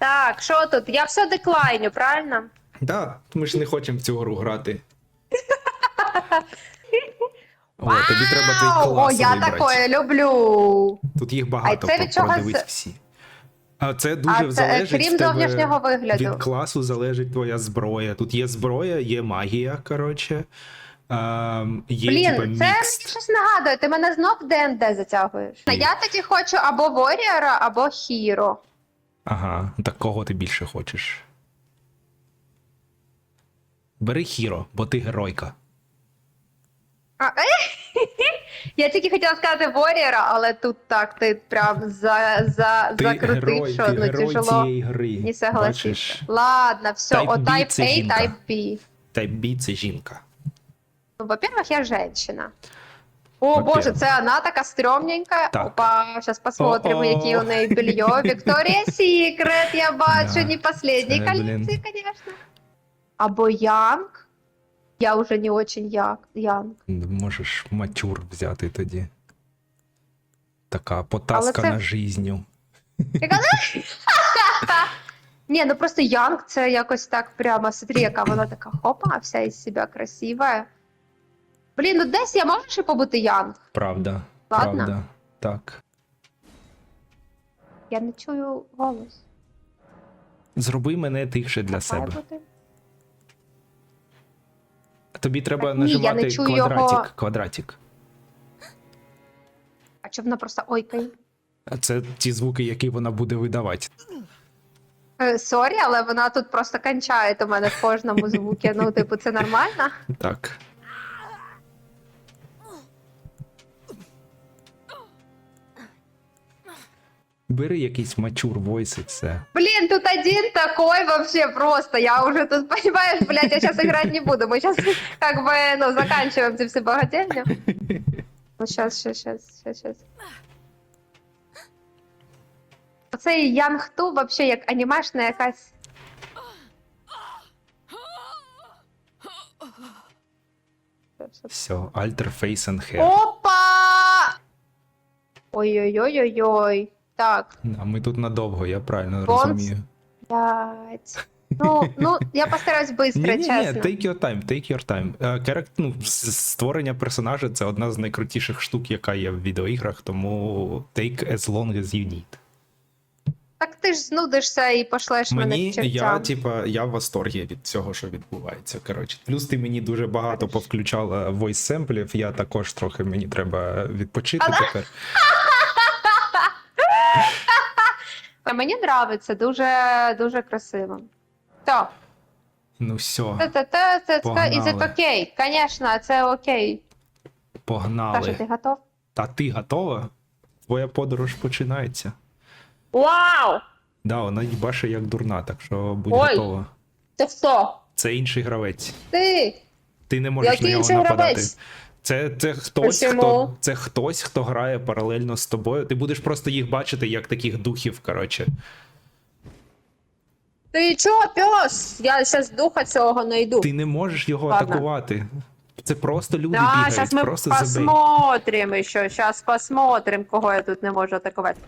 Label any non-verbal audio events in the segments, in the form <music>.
Так, що тут? Я все деклайню, правильно? Да, ми ж не хочемо в цю гру грати. О, тобі треба твій Вау! О, я вибрати. такое люблю. Тут їх багато, це від чого продивись з- всі. А це дуже А це, е, залежить крім в тебе зовнішнього вигляду. Від класу залежить твоя зброя. Тут є зброя, є магія, коротше. Ем, є Блін, типа це мені щось нагадує. Ти мене знов в ДНД затягуєш. А я тоді хочу або Воріора, або Хіро. Ага, так кого ти більше хочеш? Бери Хіро, бо ти геройка. А, е? Я тільки хотіла сказати Воріора, але тут так, ти прям за, за, Ти закрутив, герой, що ти ну, герой тяжело цієї гри. не согласиться. Бачиш, Ладно, все, Type о B Type це A, жінка. Type B. Type B це жінка. Ну, во-первых, я женщина. О, боже, це вона така стрьомненька. Так. Опа, зараз посмотрим, О-о. які у неї белье. Вікторія Сікрет, я бачу, Да, не последній це, колекції, блін. конечно. Або Янг. Я уже не очень як- Янг. Можеш матюр взяти тоді. Така потаскана це- жизнью. <laughs> Ні, ну просто Янг це якось так прямо, смотри, яка вона така хопа, вся із себе красива. Блін, ну десь я можу ще побути Янг. Правда. Ладно. Правда. Так. Я не чую голос. Зроби мене тихше для себе. бути? Тобі треба Так, ні, я не чую квадратик. його. Квадратик. А чи вона просто ойкає? Це ті звуки, які вона буде видавати. Е, Сорі, але вона тут просто кончає у мене в кожному звукі. Ну, типу, це нормально? Так. Бери якийсь мачур войс і все. Блин, тут один такой вообще просто. Я уже тут, понимаешь, блядь, я сейчас играть не буду. Мы сейчас как бы, ну, заканчиваем эти все богательни. Ну, сейчас, сейчас, сейчас, сейчас, сейчас. Оцей Янг Ту вообще як анімешна якась. Все, Alter Face and Hair. Опа! Ой-ой-ой-ой-ой. Так, А ми тут надовго, я правильно Бонс? розумію. блядь. <laughs> Ну, ну, я постараюсь быстро, Ні, ні, ні, take your time, take your time. Е, Керек, ну, створення персонажа це одна з найкрутіших штук, яка є в відеоіграх, тому take as long as you need. Так ти ж знудишся і пошлеш мене Мені к чертям. я, типа, я в восторгі від цього, що відбувається. Коротше, плюс ти мені дуже багато повключала voice семплів. Я також трохи мені треба відпочити Але- тепер. <laughs> А мені нравиться, дуже дуже красиво. То, Ну все, це це це це Погнали. це окей. Звісно, це окей. Саша, погнали. ти готов? Та ти готова? Твоя подорож починається. Вау! Да, вона їбаше як дурна, так що будь Ой. готова. Ти хто? Це інший гравець. Ти? Ти не можеш Який на нього інший нападати. гравець? Це, це хтось, хто це хтось, хто грає паралельно з тобою. Ти будеш просто їх бачити як таких духів. Коротше, Ти чого, пес? Я зараз духа цього знайду. ти не можеш його Ладно. атакувати. Це просто люди Да, бігають, сейчас мы просто забей. посмотрим еще. Сейчас посмотрим, кого я тут не можу атакувати.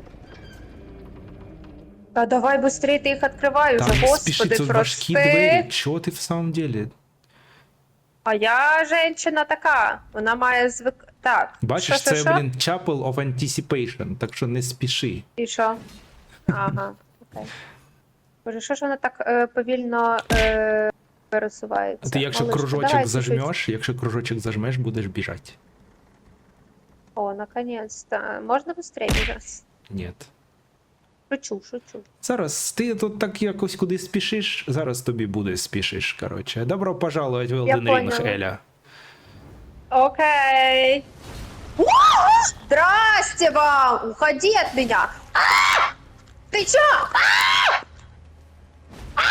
Та давай быстрее ти їх відкривай не господи, спіши, це важкі двері. прости. Чого ти в самом деле? А я женщина така. Вона має звик. Так. Бачиш, що, це, що, блін, Chapel of Anticipation, так що не спіши. І що? Ага, окей. Боже, що ж вона так е, повільно е, пересувається? Ти якщо Малышка, кружочок давай, зажмеш, якщо кружочок зажмеш, будеш біжати. О, наконец-то. Можна быстрее бежать? Ні. Шучу, шучу. Зараз ти тут так якось куди спішиш, зараз тобі буде спішиш, коротше. Добро пожаловать в Я Elden Ring, поняла. Еля. Окей. Здрасте вам! Уходи от меня! А! Ты чё? А! А!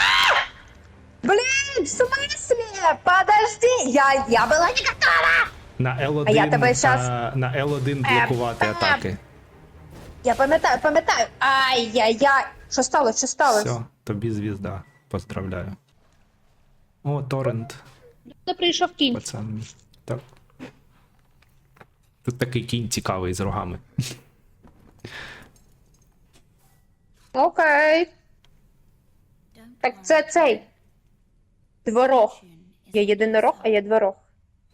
Блин, в смысле? Подожди! Я, я была не готова! На L1, А я тебе щас- а, на L1 Е, блокувати та- атаки. Я пам'ятаю, пам'ятаю. Ай-яй-яй. Що сталося? Що сталося? Все, тобі звізда. Поздравляю. О, торрент, Ти прийшов кінь. пацан мій. Так. Тут такий кінь цікавий з рогами. Окей. Так це цей. Дворог. Є єдинорог, а є дворог.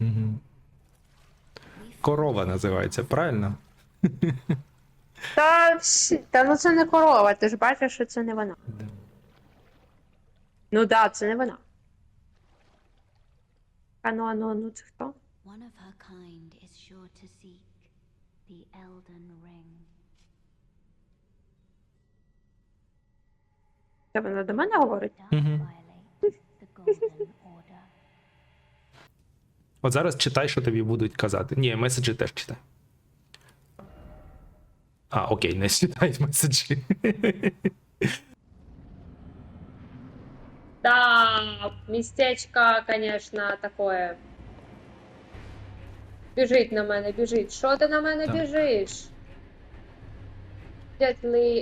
Угу. Корова називається, правильно? Та, всі- та ну це не корова, ти ж бачиш, що це не вона. Ну да, це не вона. А ну, а ну, а ну, це хто? One of her kind is sure to seek the Elden Ring. Це вона до мене говорить? Don't Mhm. violate the Golden Order. От зараз читай, що тобі будуть казати. Ні, меседжі теж читай. А, окей, не считай, меседжі. Да, местечко, конечно, такое. Біжить на мене, біжить. Що ти на мене Так. біжиш?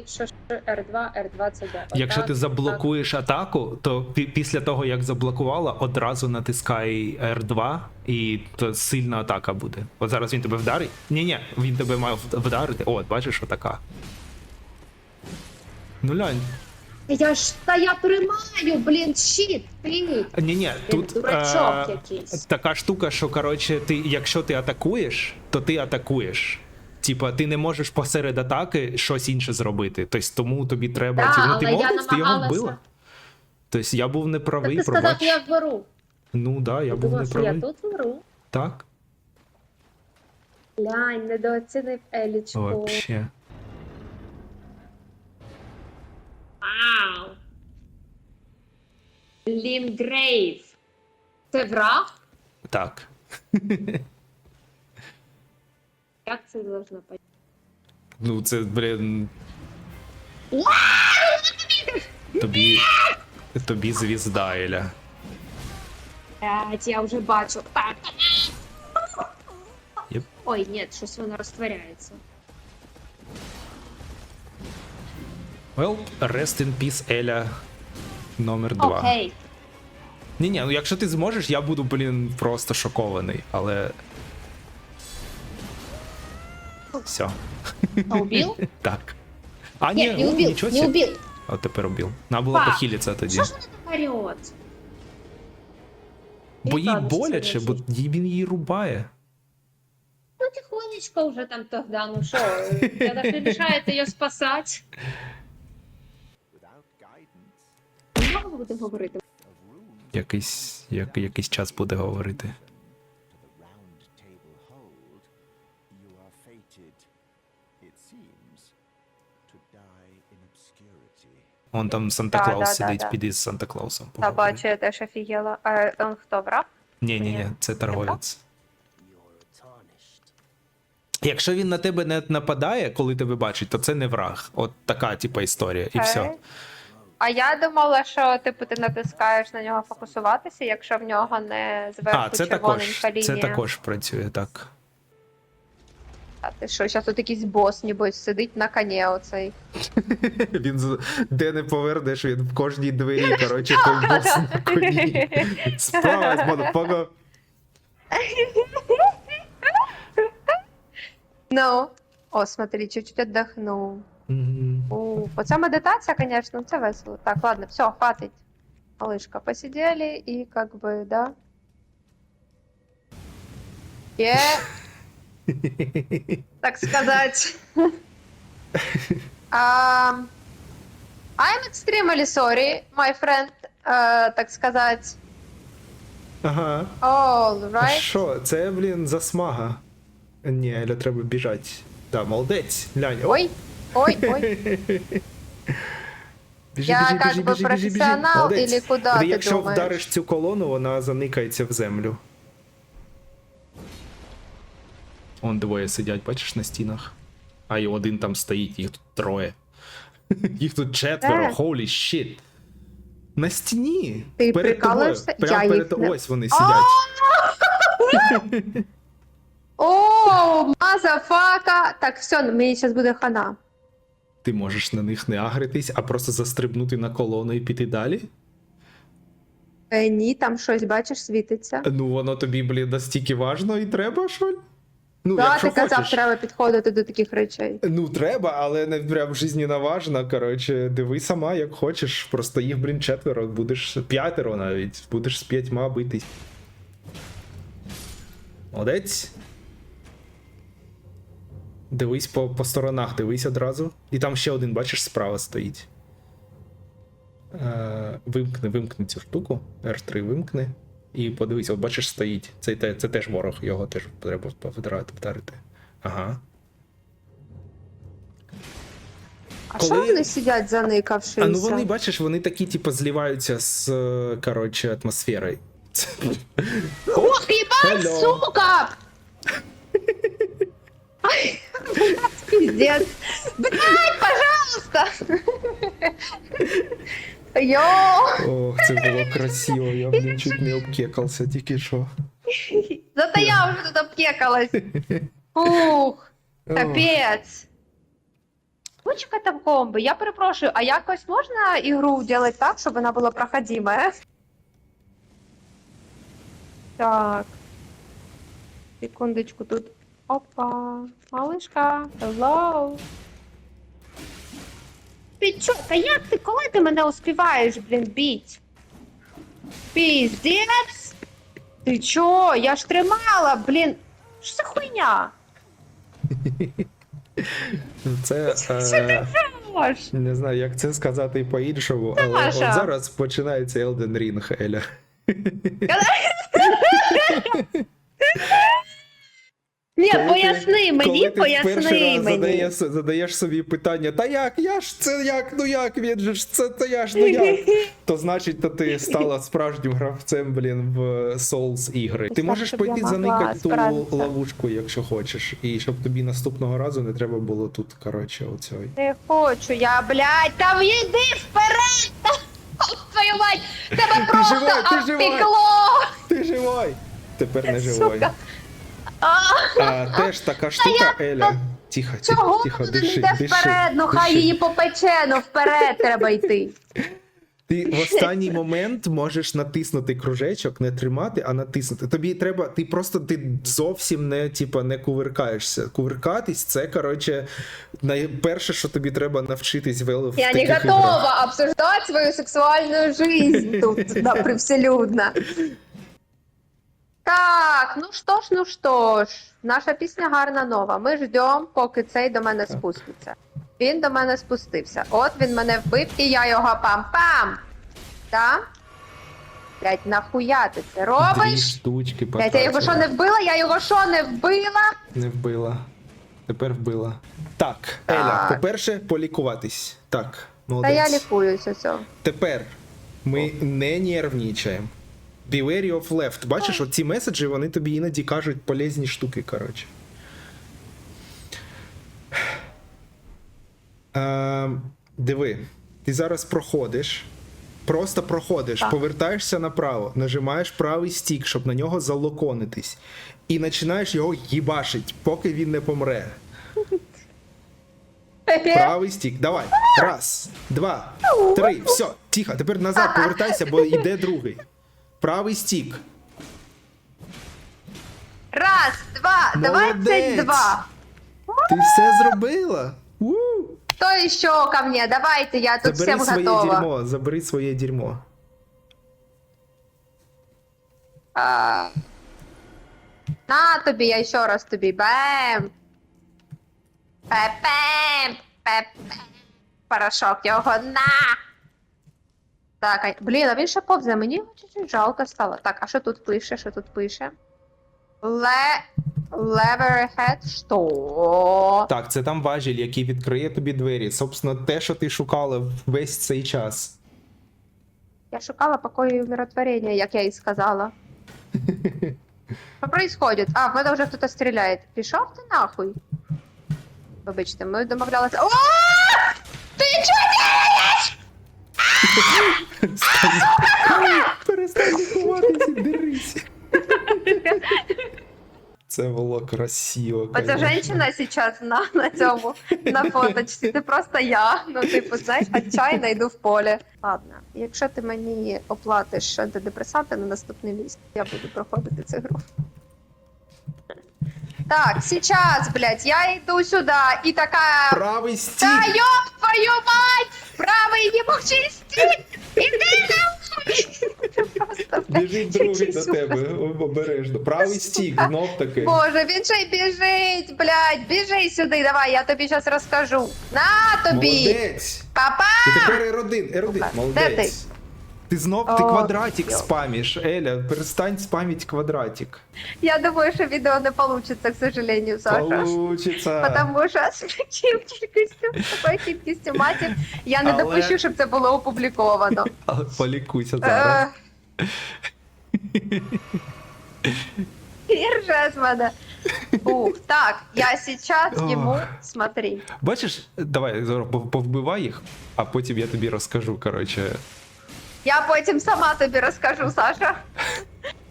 Що R2, R2 це? Якщо ти заблокуєш атаку, то після того, як заблокувала, одразу натискай R2 і то сильна атака буде. От зараз він тебе вдарить. Ні, ні, він тебе має вдарити. О, от бачиш, отака. Ну лянь. Я ж та я тримаю, блін, щит, ти. Ні, ні, тут е, якийсь. така штука, що коротше, ти, якщо ти атакуєш, то ти атакуєш. Типа, ти не можеш посеред атаки щось інше зробити. Тобто тому тобі треба. Да, ну, ти але я молодець, ти його вбила. Тобто я був Так неправий, ти сказав, пробач. я вберу. Ну да, я Я був думала, що я тут вмру. Так. Глянь, недооцінив Елічку. Вообще. Вау. Лімгрейв. Це враг? Так. <laughs> Як це должно бути? Ну, це, блін. Тобі. Тобі звізда, Еля. Блядь, я вже бачу. Єп. Ой, ні, щось воно розтворяється. Well, rest in peace, Еля. Номер два. Окей. Ні, ні, ну якщо ти зможеш, я буду, блін, просто шокований, але. Все. А убив? <laughs> Так. А, Ні, ні, не о, убив, нічого не себе. убив. А тепер убив. Надо було Па, похилитися тоді. Що ж вона так орет? Бо їй боляче, бо їй- він її рубає. Ну, тихонечко вже там тогда, ну що, я так не мешает ее спасать. Много будемо говорити. Якийсь, як, якийсь час буде говорити. Obscurity. Он там Санта-Клаус да, сидить, да. піди з Санта Клаусом. Та бачу, я теж офігела. А он хто, враг? Ні, ні, ні, Ні. це торговець. Якщо він на тебе не нападає, коли тебе бачить, то це не враг. От така, типа, історія, і все. А я думала, що типу ти натискаєш на нього фокусуватися, якщо в нього не зверху А, це червоненька також, лінія. це також працює так. А ти що, зараз тут якийсь бос, нібось, сидить на коні оцей. <laughs> Він з- де не повернеш, він в кожній двері, <laughs> коротше, той бос на коні. Справа, motherfucker. Ну. О, смотри, чуть-чуть отдохнув. У, оця медитація, конечно, це весело. Так, ладно, все, хватить. Малышка, посидели и как бы, да. Е, <laughs> так сказать. <laughs> um, I'm extremely sorry, my friend, uh, так сказать. Ага. All right. що? Це, блін, засмага. Ні, Еля, треба біжати. Да, молодець. Глянь. О, Ой, ой, ой. <laughs> Біжи, Я біжи, как біжи, біжи, біжи, біжи. професіонал Молодець. или куда Ти ти Якщо думаєш? вдариш цю колону, вона заникається в землю. Он двоє сидять, бачиш, на стінах. А і один там стоїть, їх тут троє. <laughs> Їх тут четверо, Де? holy shit. На стіні. Ти перед тобою. Прямо перед ось вони сидять. <laughs> О, мазафака. Так, все, мені зараз буде хана. Ти можеш на них не агритись, а просто застрибнути на колону і піти далі. Е, ні, там щось, бачиш, світиться. Ну, воно тобі, блін, настільки важно і треба, що? Ну, да, якщо ти казав, хочеш. треба підходити до таких речей. Ну, треба, але не прям жизненно важно. Коротше, диви сама, як хочеш. Просто їх, блін, четверо, будеш п'ятеро навіть. Будеш з п'ятьма битись. Молодець. Дивись по, по сторонах, дивись одразу. І там ще один, бачиш, справа стоїть. Е, вимкни, вимкни цю штуку. R3 вимкни. І подивись, от бачиш, стоїть. Це, те- це теж ворог, його теж треба вдарити. Ага. А Коли- що вони сидять заникавшися? А ну вони, бачиш, вони такі, типу, зливаються з коротше, атмосферою. Ох, Hello. сука! Ай, блядь, Пиздец. Блядь, пожалуйста! Йо! Ох, це було красиво, я блін, чуть не обкекався тільки що. Зато я уже тут обкекалась. Ух, капець. Кучка там комби. Я перепрошую, а якось можна ігру делать так, щоб вона була проходимая? Так. Секундочку тут. Опа. Малышка. Hello. Ти чо? Та як ти, коли ти мене успіваєш, блін, біть? Піздець? Ти чо? Я ж тримала, блін. Що за хуйня? Це. Е, Аж. не знаю, як це сказати по-іншому, але от зараз починається Elden Ring, Еля. <laughs> Ні, Коли ти- поясни мені, Коли ти в перший поясни раз мені. задаєш, задаєш собі питання, та як, я ж це як, ну як, він же ж це, то я ж, ну як. <laughs> То значить, то ти стала справжнім гравцем, блін, в Souls ігри. Ти можеш щоб я пойти могла заникати ту справитися. ловушку, якщо хочеш. І щоб тобі наступного разу не треба було тут, коротше, оцьої. Не хочу, я, блядь, там йди вперед! <laughs> Твою мать, тебе просто живой, ти живой. обпекло! Ти живой! Тепер не живой. Сука. А, теж така штука, Еля. Тихо, тихо, чого тихо, диши, йде вперед? Ну хай її попече, ну вперед треба йти. Ти в останній момент можеш натиснути кружечок, не тримати, а натиснути. Тобі треба, ти просто ти зовсім не, типа, не кувиркаєшся. Кувиркатись це, коротше, найперше, що тобі треба навчитись в, Я не готова обсуждать свою сексуальную жизнь тут, <laughs> да, привселюдно. Так, ну що ж, ну що ж, наша пісня гарна нова. Ми ждемо, поки цей до мене спуститься. Він до мене спустився. От він мене вбив, і я його пам-пам. Так? Блять, нахуя ти це Дві робиш? штучки Блять, я його що не вбила? Я його що не вбила? Не вбила. Тепер вбила. Так, Так. Еля, по-перше, полікуватись. Так, Та молодець. я лікуюся цього. Тепер ми не нервничаємо. Beware of left. Бачиш, оці меседжі вони тобі іноді кажуть полезні штуки, коротше. Е, диви, ти зараз проходиш. Просто проходиш, Так. повертаєшся направо, нажимаєш правий стік, щоб на нього залоконитись. І починаєш його їбашить, поки він не помре. Правий стік. Давай. Раз, два, три. Все, тихо. Тепер назад повертайся, бо йде другий. Правий стік. Раз, два, Молодець. двадцять два. Ти все зробила. У! Кто еще ко мне? Давайте, я тут Забери всем своє готова. дерьмо, забери своє дерьмо. А, На тобі, я ще раз тобі. Бем. Пепем. Пепем. Порошок його на. Так, а... блін, а він ще повзе. Мені його чуть-чуть жалко стало. Так, а що тут пише? Що тут пише? Ле... Leverhead, що? Так, це там важіль, який відкриє тобі двері. Собственно, те, що ти шукала весь цей час. Я шукала покою і умиротворення, як я і сказала. Що происходит? А, в мене вже хтось стріляє. Пішов ти нахуй. Вибачте, ми домовлялися. О! Ти чого? Перестань лікуватися, дерись. Це було красиво. Оця конечно. жінка зараз на, на цьому, на фоточці. Це просто я. Ну, типу, знаєш, отчайно йду в поле. Ладно, якщо ти мені оплатиш антидепресанти на наступний місяць, я буду проходити цю гру. Так, сейчас, блядь, я иду сюда и такая... Правий стік! Да ёб твою мать! Правый не мог нахуй! Просто, блядь, Біжить другий до тебе, обережно. Правий стік, знов таки. Боже, він ще й біжить, блядь, біжи сюди, давай, я тобі зараз розкажу. На тобі! Молодець! Папа! Ти тепер R1, R1, молодець. Ти знов ти О, квадратик йо. спамиш, Еля, перестань спамить квадратик. Я думаю, що відео не получится, к сожалению, Саша. Получиться. Потому що з таким кількістю, з такою кількістю матів я не Але- допущу, щоб це було опубліковано. Але Полікуйся зараз. Е. Ірже з мене. Ух, так, я сейчас Ох. йому, смотри. Бачиш, давай зараз пов- повбивай їх, а потім я тобі розкажу, коротше. Я потім сама тобі розкажу, Саша.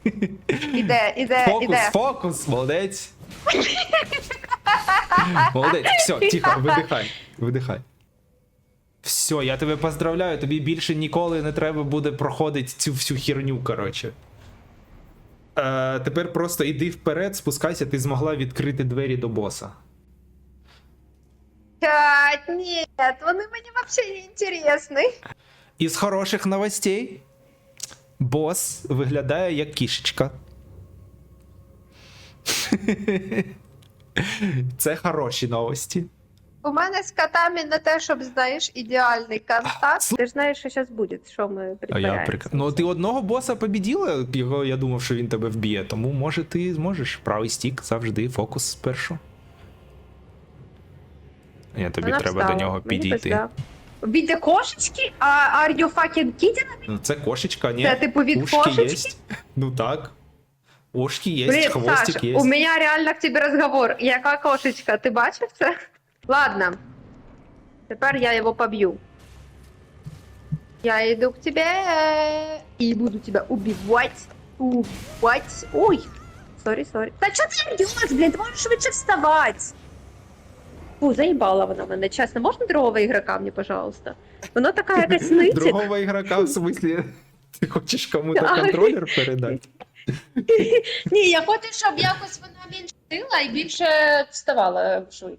<laughs> Іде, іде, Фокус, іде. фокус, молодець. Молодець, все, <laughs> тихо, видихай, видихай. Все, я тебе поздравляю, тобі більше ніколи не треба буде проходити цю всю херню, коротше. Е, тепер просто іди вперед, спускайся, ти змогла відкрити двері до боса. Тять, ні, вони мені взагалі не інтересні. Із хороших новостей. Бос виглядає як кішечка. <laughs> Це хороші новості. У мене з котами не те, щоб знаєш, ідеальний контакт. Ти ж знаєш, що зараз буде, що ми А я прик... Ну, ти одного боса побіділа, його я думав, що він тебе вб'є, тому може ти зможеш. Правий стік завжди фокус спершу. Я тобі Вона треба встала. до нього Мені підійти. пизда. Від кошечки? А are you fucking kidding? Ну, це кошечка, ні? Це типу від Ушки кошечки? єсть. Ну так. Ушки є, Блін, хвостик Саша, є. у мене реально к тебе розговор. Яка кошечка? Ти бачив це? <laughs> Ладно. Тепер я його поб'ю. Я йду к тебе і буду тебе убивать. Убивать. Ой. Сорі, сорі. Та чого ти йдеш, блін? Ти можеш швидше вставати. Фу, заїбала вона мене, чесно. Можна другого ігрока мені, пожалуйста? Воно така якась <laughs> нитик. Другого ігрока, в смислі, ти хочеш кому-то контролер передати? <laughs> Ні, я хочу, щоб якось вона менше тила і більше вставала швидко.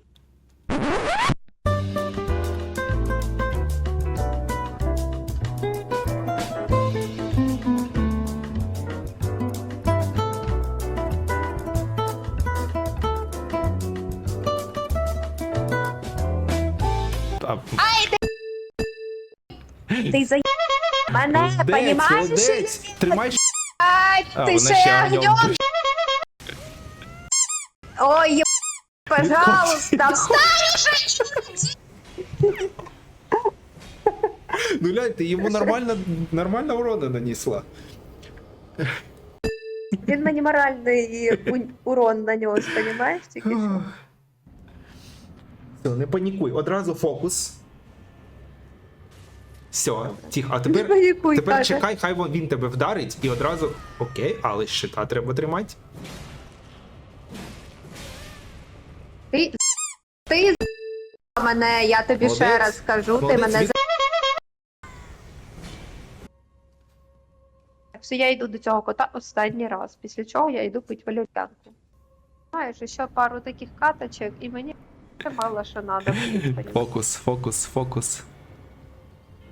А, Ти за мене, молодець, понімаєш? молодець. Тримай ш- Ай, А, ти вона ще ще огнем огнем. Ой, є... пожалуйста, встань уже! <laughs> Ну глянь, ти йому нормально, нормально урона нанесла. Він мені моральний у- урон нанес, понімаєш? Тільки що. Все, не панікуй, одразу фокус. Все, тихо. А тепер, панікуй, тепер чекай, хай він тебе вдарить і одразу. Окей, але щита треба тримати. Ти, ти з- мене, я тобі ще раз скажу, ти мене за... Що я йду до цього кота останній раз, після чого я йду пить валютянку. Знаєш, ще пару таких каточок, і мені ще мало що надо. Фокус, фокус, фокус.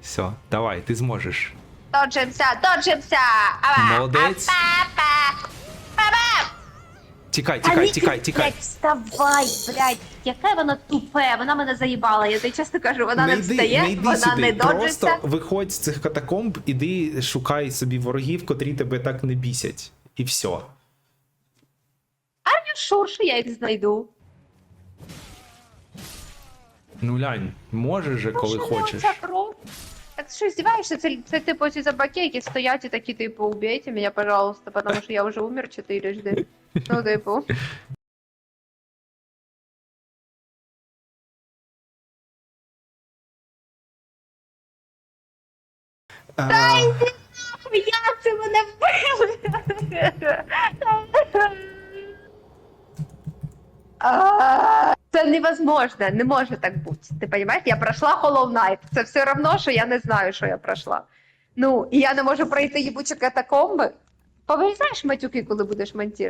Все, давай, ти зможеш. Доджимся, доджимся! Ава, Молодець. апа-па. Па-па. Тікай, тікай, тікай, тікай. Блядь, вставай, блядь. Яке воно тупе, вона мене заїбала, я тобі чесно кажу, вона не, не йди, встає, не йди вона сюди. не доджиться. Просто виходь з цих катакомб, іди шукай собі ворогів, котрі тебе так не бісять. І все. Шур, що я їх знайду. Ну лянь, можеш же, коли Ну, що хочеш. це про- Так що здіваєшся, це, це типу ці забаки, які стоять і такі, типу, убейте мене, пожалуйста, потому що я вже умер чотирижди. Ну, типу. А, Як це мене вбили? Це невозможно, не може так бути. Ти розумієш? Я пройшла Hollow Knight. Це все одно, що я не знаю, що я пройшла. Ну, і я не можу пройти їбучі катакомби. Повирізаєш матюки, коли будеш монтувати?